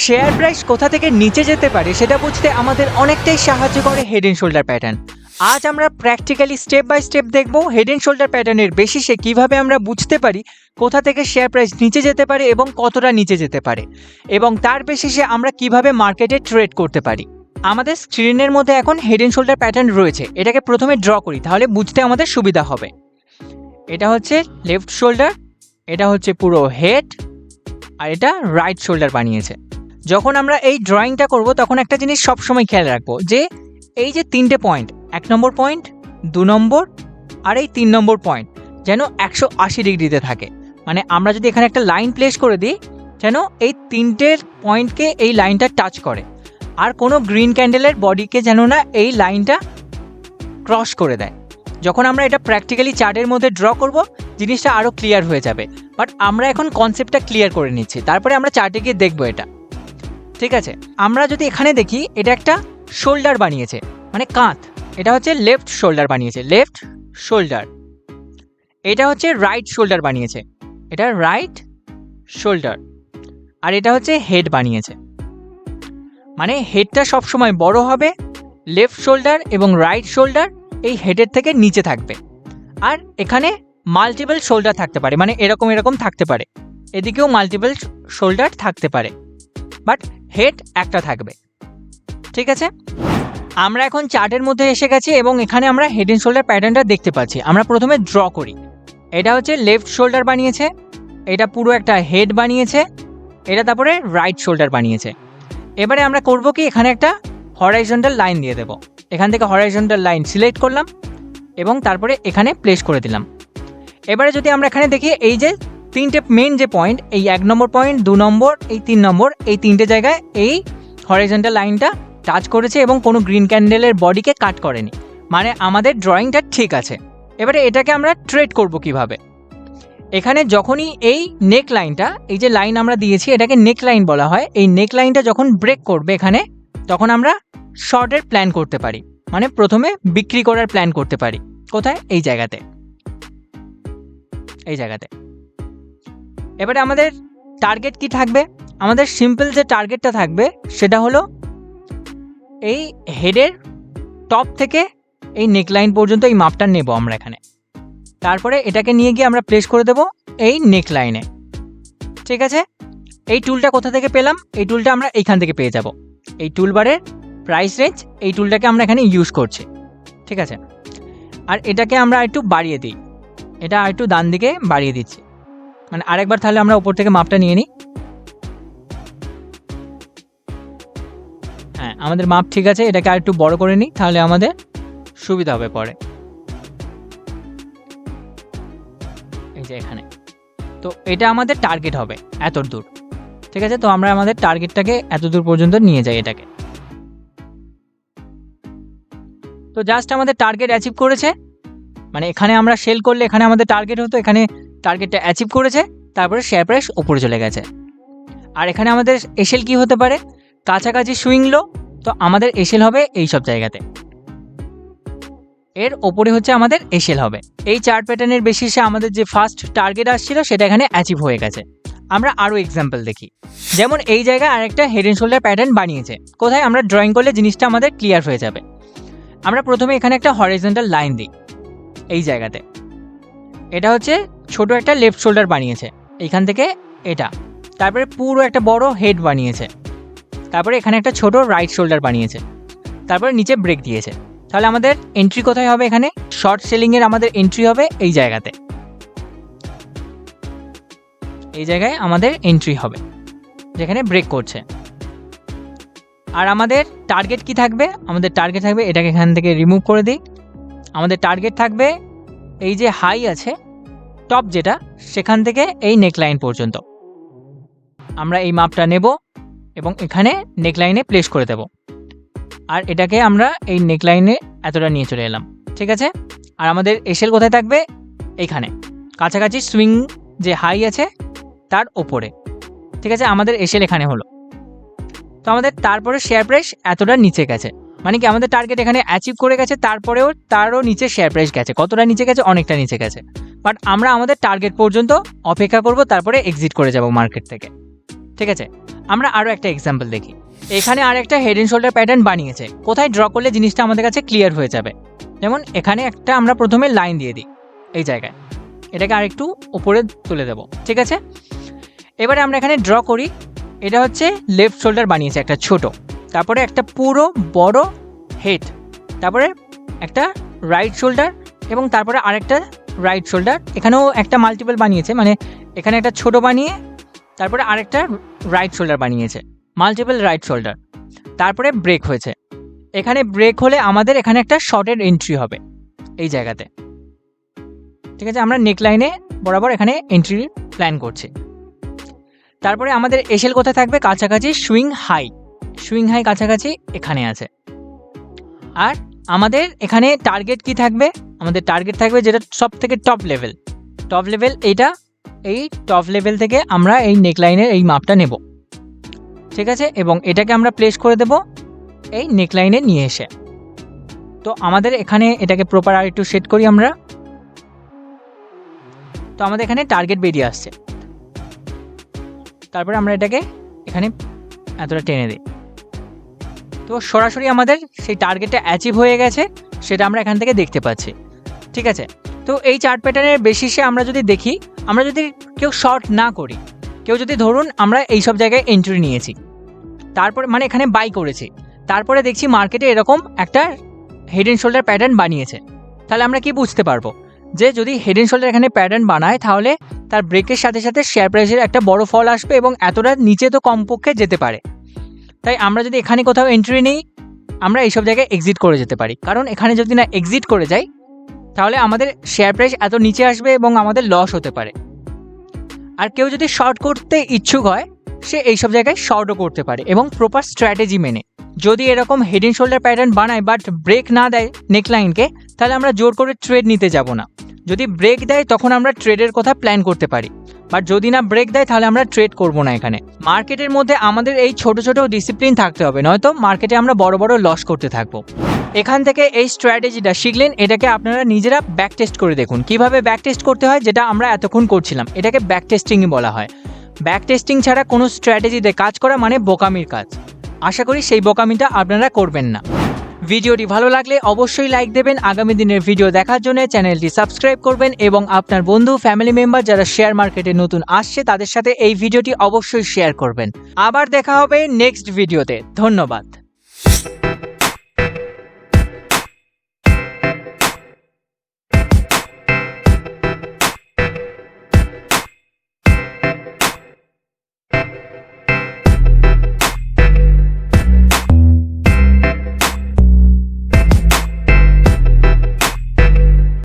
Share price কোথা থেকে নিচে যেতে পারে সেটা বুঝতে আমাদের অনেকটাই সাহায্য করে হেড এন্ড শোল্ডার প্যাটার্ন আজ আমরা প্র্যাকটিক্যালি স্টেপ বাই স্টেপ দেখব হেড এন্ড শোল্ডার প্যাটার্নের বেসিসে কীভাবে আমরা বুঝতে পারি কোথা থেকে শেয়ার প্রাইস নিচে যেতে পারে এবং কতটা নিচে যেতে পারে। এবং তার বেসিসে আমরা কীভাবে মার্কেটে ট্রেড করতে পারি। আমাদের স্ক্রিনের মধ্যে এখন হেড এন্ড শোল্ডার প্যাটার্ন রয়েছে। এটাকে প্রথমে ড্র করি, তাহলে বুঝতে আমাদের সুবিধা হবে। এটা হচ্ছে লেফট শোল্ডার এটা হচ্ছে পুরো হেড আর এটা রাইট শোল্ডার বানিয়েছে। যখন আমরা এই ড্রয়িংটা করব, তখন একটা জিনিস সবসময় খেয়াল রাখব, যে এই যে তিনটে পয়েন্ট এক নম্বর পয়েন্ট দু নম্বর, আর এই তিন নম্বর পয়েন্ট যেন একশো আশি ডিগ্রিতে থাকে। মানে আমরা যদি এখানে একটা লাইন প্লেস করে দিই, যেন এই তিনটের পয়েন্টকে এই লাইনটা টাচ করে। আর কোনো গ্রিন ক্যান্ডেলের বডিকে যেন না এই লাইনটা ক্রস করে দেয়। যখন আমরা এটা প্র্যাকটিক্যালি চার্টের মধ্যে ড্র করব, জিনিসটা আরও ক্লিয়ার হয়ে যাবে। বাট আমরা এখন কনসেপ্টটা ক্লিয়ার করে নিচ্ছি। তারপরে আমরা চার্টে গিয়ে দেখব এটা। ঠিক আছে? আমরা যদি এখানে দেখি, এটা একটা শোল্ডার বানিয়েছে। মানে কাঁধ। এটা হচ্ছে লেফট শোল্ডার বানিয়েছে। লেফট শোল্ডার এটা হচ্ছে রাইট শোল্ডার বানিয়েছে। এটা রাইট শোল্ডার আর এটা হচ্ছে হেড বানিয়েছে। মানে হেডটা সবসময় বড় হবে লেফট শোল্ডার এবং রাইট শোল্ডার এই হেডের থেকে নিচে থাকবে। আর এখানে মাল্টিপল শোল্ডার থাকতে পারে। মানে এরকম এরকম থাকতে পারে। এদিকেও মাল্টিপল শোল্ডার থাকতে পারে। বাট হেড একটা থাকবে। ঠিক আছে? আমরা এখন চার্টের মধ্যে এসে গেছি এবং এখানে আমরা হেড এন্ড শোল্ডার প্যাটার্নটা দেখতে পাচ্ছি। আমরা প্রথমে ড্র করি। এটা হচ্ছে লেফট শোল্ডার বানিয়েছে। এটা পুরো একটা হেড বানিয়েছে। এটা তারপরে রাইট শোল্ডার বানিয়েছে। এবারে আমরা করব কি, এখানে একটা হরাইজন্টাল লাইন দিয়ে দেবো। এখান থেকে হরাইজন্টাল লাইন সিলেক্ট করলাম এবং তারপরে এখানে প্লেস করে দিলাম। এবারে যদি আমরা এখানে দেখি, এই যে তিনটে মেন যে পয়েন্ট এই এক নম্বর পয়েন্ট দু নম্বর, এই তিন নম্বর, এই তিনটে জায়গায় এই হরাইজন্টাল লাইনটা টাচ করেছে এবং কোনো গ্রিন ক্যান্ডেলের বডিকে কাট করেনি। মানে আমাদের ড্রয়িংটা ঠিক আছে। এবারে এটাকে আমরা ট্রেড করব কীভাবে? এখানে যখনই এই নেক লাইনটা এই যে লাইন আমরা দিয়েছি, এটাকে নেক লাইন বলা হয়, এই নেক লাইনটা যখন ব্রেক করবে এখানে, তখন আমরা শর্টের প্ল্যান করতে পারি। মানে প্রথমে বিক্রি করার প্ল্যান করতে পারি। কোথায়? এই জায়গাতে। এই জায়গাতে। এবারে আমাদের টার্গেট কি থাকবে? আমাদের সিম্পল যে টার্গেটটা থাকবে, সেটা হলো এই হেডের টপ থেকে এই নেকলাইন পর্যন্ত এই মাপটা নেব আমরা এখানে। তারপরে এটাকে নিয়ে গিয়ে আমরা প্লেস করে দেব এই নেকলাইনে ঠিক আছে? এই টুলটা কোথা থেকে পেলাম? এই টুলটা আমরা এইখান থেকে পেয়ে যাব। এই টুলবারের প্রাইস রেঞ্জ এই টুলটাকে আমরা এখানে ইউজ করছি। ঠিক আছে? আর এটাকে আমরা একটু বাড়িয়ে দিই। এটা একটু ডান দিকে বাড়িয়ে দিচ্ছি। মানে আরেকবার তাহলে আমরা উপর থেকে মাপটা নিয়ে নিই। হ্যাঁ আমাদের মাপ ঠিক আছে, এটাকে আর একটু বড় করে নিই, তাহলে আমাদের সুবিধা হবে পরে। এই যে এখানে। তো এটা আমাদের টার্গেট হবে এত দূর ঠিক আছে, তো আমরা আমাদের টার্গেটটাকে এত দূর পর্যন্ত নিয়ে যাই এটাকে। তো জাস্ট আমাদের টার্গেট অ্যাচিভ করেছে। মানে এখানে আমরা সেল করলে এখানে আমাদের টার্গেট হতো, এখানে টার্গেটটা অ্যাচিভ করেছে, তারপরে শেয়ার প্রাইস ওপরে চলে গেছে। আর এখানে আমাদের এসেল কি হতে পারে? কাছাকাছি সুইং লো তো আমাদের এসেল হবে এই সব জায়গাতে। এর ওপরে হচ্ছে আমাদের এসেল হবে। এই চার্ট প্যাটার্নের বেসিসে আমাদের যে ফার্স্ট টার্গেট আসছিল, সেটা এখানে অ্যাচিভ হয়ে গেছে। আমরা আরও এক্সাম্পল দেখি। যেমন এই জায়গায় আরেকটা হেড এন্ড শোল্ডার প্যাটার্ন বানিয়েছে। কোথায়? আমরা ড্রয়িং করলে জিনিসটা আমাদের ক্লিয়ার হয়ে যাবে। আমরা প্রথমে এখানে একটা হরিজেন্টাল লাইন দিই, এই জায়গাতে। এটা হচ্ছে ছোট একটা লেফট শোল্ডার বানিয়েছে। এইখান থেকে এটা। তারপরে পুরো একটা বড় হেড বানিয়েছে। তারপরে এখানে একটা ছোট রাইট শোল্ডার বানিয়েছে। তারপরে নিচে ব্রেক দিয়েছে। তাহলে আমাদের এন্ট্রি কোথায় হবে এখানে? শর্ট সেলিংয়ের আমাদের এন্ট্রি হবে এই জায়গাতে। এই জায়গায় আমাদের এন্ট্রি হবে, যেখানে ব্রেক করছে। আর আমাদের টার্গেট কি থাকবে? আমাদের টার্গেট থাকবে এটাকে এখান থেকে রিমুভ করে দিই। আমাদের টার্গেট থাকবে এই যে হাই আছে, টপ যেটা, সেখান থেকে এই নেকলাইন পর্যন্ত। আমরা এই মাপটা নেব এবং এখানে নেকলাইনে প্লেস করে দেব। আর এটাকে আমরা এই নেকলাইনে এতটা নিয়ে চলে এলাম, ঠিক আছে? আর আমাদের এসেল কোথায় থাকবে? এইখানে। কাছাকাছি সুইং যে হাই আছে, তার ওপরে। ঠিক আছে? আমাদের এসেল এখানে হলো। তো আমাদের তারপরে শেয়ার প্রাইস এতটা নিচে গেছে। মানে কি আমাদের টার্গেট এখানে অ্যাচিভ করে গেছে, তারপরেও তারও নিচে শেয়ার প্রাইস গেছে। কতটা নিচে গেছে, অনেকটা নিচে গেছে। বাট আমরা আমাদের টার্গেট পর্যন্ত অপেক্ষা করব, তারপরে এক্সিট করে যাব মার্কেট থেকে। ঠিক আছে? আমরা আরও একটা এক্সাম্পল দেখি। এখানে আর একটা হেড অ্যান্ড শোল্ডার প্যাটার্ন বানিয়েছে। কোথায় ড্র করলে জিনিসটা আমাদের কাছে ক্লিয়ার হয়ে যাবে? যেমন এখানে একটা আমরা প্রথমে লাইন দিয়ে দিই, এই জায়গায়। এটাকে আরেকটু উপরে তুলে দেবো। ঠিক আছে? এবারে আমরা এখানে ড্র করি। এটা হচ্ছে লেফট শোল্ডার বানিয়েছে একটা ছোট। তারপরে একটা পুরো বড় হেড তারপরে একটা রাইট শোল্ডার এবং তারপরে আরেকটা রাইট শোল্ডার এখানেও একটা মাল্টিপল বানিয়েছে মানে এখানে একটা ছোট বানিয়ে, তারপরে আরেকটা রাইট শোল্ডার বানিয়েছে মাল্টিপল রাইট শোল্ডার তারপরে ব্রেক হয়েছে। এখানে ব্রেক হলে আমাদের এখানে একটা শর্টের এন্ট্রি হবে এই জায়গাতে। ঠিক আছে, আমরা নেকলাইনে বরাবর এখানে এন্ট্রি প্ল্যান করছি। তারপরে আমাদের এসেল কোথায় থাকবে? কাছাকাছি সুইং হাই সুইং হাই কাছাকাছি এখানে আছে। আর আমাদের এখানে টার্গেট কি থাকবে? আমাদের টার্গেট থাকবে যেটা সব থেকে টপ লেভেল টপ লেভেল এইটা, এই টপ লেভেল থেকে আমরা এই নেকলাইনের এই মাপটা নেব। ঠিক আছে? এবং এটাকে আমরা প্লেস করে দেব এই নেকলাইনে নিয়ে এসে। তো আমাদের এখানে এটাকে প্রপার আর একটু সেট করি আমরা। তো আমাদের এখানে টার্গেট বেরিয়ে আসছে। তারপরে আমরা এটাকে এখানে এতটা টেনে দিই। তো সরাসরি আমাদের সেই টার্গেটটা অ্যাচিভ হয়ে গেছে, সেটা আমরা এখান থেকে দেখতে পাচ্ছি। ঠিক আছে? তো এই চার্ট প্যাটার্নের বেসিসে আমরা যদি দেখি, আমরা যদি কেউ শর্ট না করি, কেউ যদি ধরুন আমরা এই সব জায়গায় এন্ট্রি নিয়েছি, তারপরে মানে এখানে বাই করেছি, তারপরে দেখছি মার্কেটে এরকম একটা হেড অ্যান্ড শোল্ডার প্যাটার্ন বানিয়েছে। তাহলে আমরা কি বুঝতে পারব? যে যদি হেড অ্যান্ড শোল্ডার এখানে প্যাটার্ন বানায়, তাহলে তার ব্রেকের সাথে সাথে শেয়ার প্রাইসের একটা বড় ফল আসবে এবং এতটা নিচে তো কমপক্ষে যেতে পারে। তাই আমরা যদি এখানে কোথাও এন্ট্রি নিই, আমরা এইসব জায়গায় এক্সিট করে যেতে পারি। কারণ এখানে যদি না এক্সিট করে যাই, তাহলে আমাদের শেয়ার প্রাইস এত নিচে আসবে এবং আমাদের লস হতে পারে। আর কেউ যদি শর্ট করতে ইচ্ছুক হয়, সে এইসব জায়গায় শর্টও করতে পারে এবং প্রপার স্ট্র্যাটেজি মেনে। যদি এরকম হেড অ্যান্ড শোল্ডার প্যাটার্ন বানায় বাট ব্রেক না দেয় নেকলাইনকে তাহলে আমরা জোর করে ট্রেড নিতে যাব না। যদি ব্রেক দেয়, তখন আমরা ট্রেডের কথা প্ল্যান করতে পারি। বাট যদি না ব্রেক দেয়, তাহলে আমরা ট্রেড করব না এখানে। মার্কেটের মধ্যে আমাদের এই ছোট ছোট ডিসিপ্লিন থাকতে হবে, নয়তো মার্কেটে আমরা বড় বড় লস করতে থাকব। এখান থেকে এই স্ট্র্যাটেজিটা শিখলেন, এটাকে আপনারা নিজেরা ব্যাক টেস্ট করে দেখুন। কীভাবে ব্যাক টেস্ট করতে হয়, যেটা আমরা এতক্ষণ করছিলাম, এটাকে ব্যাক টেস্টিংই বলা হয়। ব্যাক টেস্টিং ছাড়া কোনো স্ট্র্যাটেজিতে কাজ করা মানে বোকামির কাজ। আশা করি সেই বোকামিটা আপনারা করবেন না। ভিডিওটি ভালো লাগলে অবশ্যই লাইক দেবেন। আগামী দিনের ভিডিও দেখার জন্য চ্যানেলটি সাবস্ক্রাইব করবেন এবং আপনার বন্ধু ফ্যামিলি মেম্বার যারা শেয়ার মার্কেটে নতুন আসছে, তাদের সাথে এই ভিডিওটি অবশ্যই শেয়ার করবেন। আবার দেখা হবে নেক্সট ভিডিওতে ধন্যবাদ।